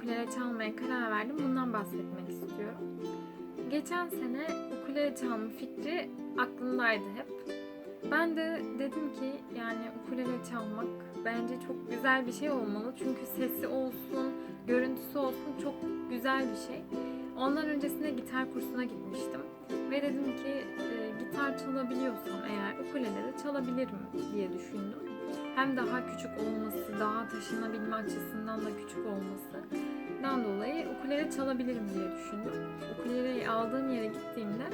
ukulele çalmaya karar verdim. Bundan bahsetmek istiyorum. Geçen sene ukulele çalma fikri aklımdaydı hep. Ben de dedim ki yani ukulele çalmak bence çok güzel bir şey olmalı. Çünkü sesi olsun, görüntüsü olsun çok güzel bir şey. Ondan öncesinde gitar kursuna gitmiştim. Ve dedim ki e, gitar çalabiliyorsam eğer ukulele de çalabilirim diye düşündüm. Hem daha küçük olması, daha taşınabilme açısından da küçük olmasından dolayı ukulele çalabilirim diye düşündüm. Ukuleleyi aldığım yere gittiğimde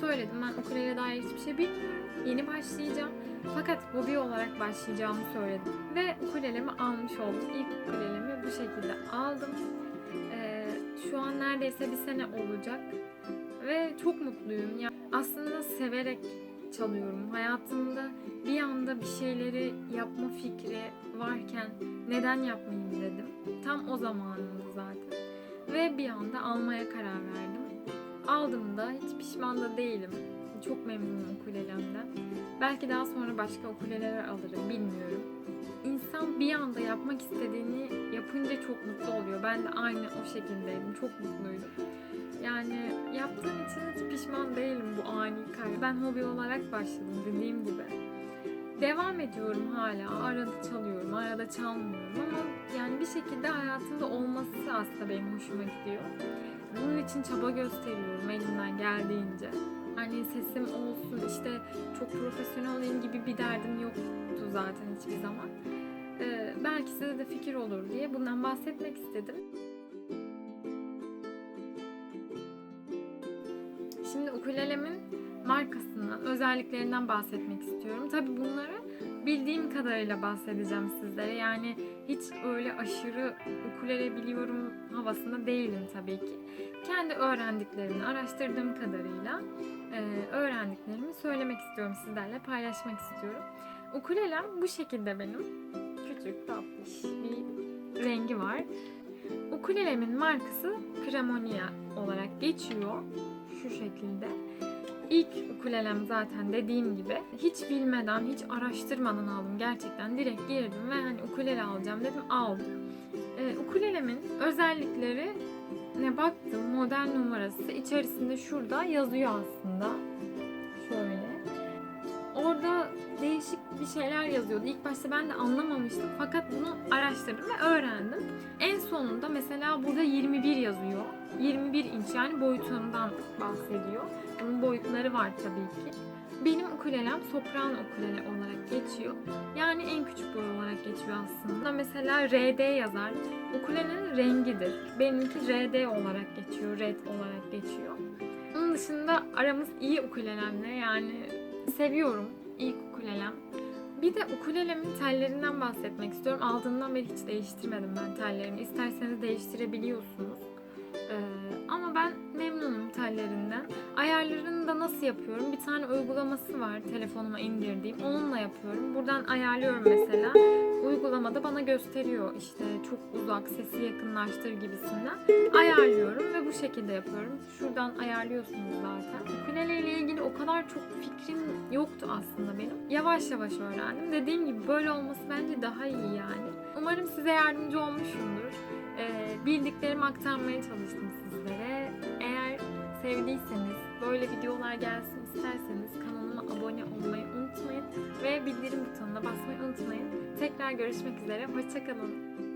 söyledim ben ukulele dair hiçbir şey bilmiyorum. Yeni başlayacağım. Fakat hobi olarak başlayacağımı söyledim. Ve ukulelemi almış oldum. İlk ukulelemi bu şekilde aldım. Ee, şu an neredeyse bir sene olacak. Ve çok mutluyum. Ya aslında severek çalıyorum. Hayatımda bir anda bir şeyleri yapma fikri varken neden yapmayayım dedim. Tam o zamanımdı zaten. Ve bir anda almaya karar verdim. Aldım da hiç pişman da değilim. Çok memnunum ukulelemden. Belki daha sonra başka ukuleler alırım bilmiyorum. İnsan bir anda yapmak istediğini yapınca çok mutlu oluyor. Ben de aynı o şekildeydim. Çok mutluydum. Yani yaptığım için hiç pişman değilim bu ani karar. Ben hobi olarak başladım dediğim gibi. Devam ediyorum hala. Arada çalıyorum, arada çalmıyorum ama yani bir şekilde hayatımda olması aslında benim hoşuma gidiyor. Bunun için çaba gösteriyorum elimden geldiğince. Hani sesim olsun işte çok profesyonel olayım gibi bir derdim yoktu zaten hiçbir zaman. Ee, belki size de fikir olur diye bundan bahsetmek istedim. Şimdi ukulelemin markasından, özelliklerinden bahsetmek istiyorum. Tabii bunları bildiğim kadarıyla bahsedeceğim sizlere. Yani hiç öyle aşırı ukulele biliyorum havasında değilim tabii ki. Kendi öğrendiklerimi, araştırdığım kadarıyla e, öğrendiklerimi söylemek istiyorum sizlerle, paylaşmak istiyorum. Ukulelem bu şekilde benim. Küçük, tatlış bir rengi var. Ukulelemin markası Cremonia olarak geçiyor. Şu şekilde. İlk ukulelem zaten dediğim gibi hiç bilmeden, hiç araştırmadan aldım gerçekten. Direkt girdim ve hani ukulele alacağım dedim aldım. Ee, ukulelemin özellikleri ne baktım model numarası içerisinde şurada yazıyor aslında. Şöyle. Orada değişik bir şeyler yazıyordu. İlk başta ben de anlamamıştım fakat bunu araştırdım ve öğrendim. En sonunda mesela burada 21 yazıyor. 21 inç yani boyutundan bahsediyor. Bunun boyutları var tabii ki. Benim ukulelem sopran ukulele olarak geçiyor. Yani en küçük boy olarak geçiyor aslında. Mesela RD yazar. Ukulelenin rengidir. Benimki RD olarak geçiyor, red olarak geçiyor. Onun dışında aramız iyi ukulelemle yani seviyorum ilk ukulelem. Bir de ukulelemin tellerinden bahsetmek istiyorum. Aldığımdan beri hiç değiştirmedim ben tellerimi. İsterseniz değiştirebiliyorsunuz. Ee, ama ben memnunum tellerinden. Ayarlarını da nasıl yapıyorum? Bir tane uygulaması var telefonuma indirdiğim. Onunla yapıyorum. Buradan ayarlıyorum mesela. Uygulamada bana gösteriyor işte çok uzak, sesi yakınlaştır gibisinden. Ayarlıyorum ve bu şekilde yapıyorum. Şuradan ayarlıyorsunuz zaten. Ukulele ile ilgili o kadar çok fikrim yoktu aslında benim. Yavaş yavaş öğrendim. Dediğim gibi böyle olması bence daha iyi yani. Umarım size yardımcı olmuşumdur. Ee, bildiklerimi aktarmaya çalıştım sizlere. Eğer sevdiyseniz, böyle videolar gelsin isterseniz kanalıma abone olmayı unutmayın ve bildirim butonuna basmayı unutmayın. Tekrar görüşmek üzere, hoşçakalın.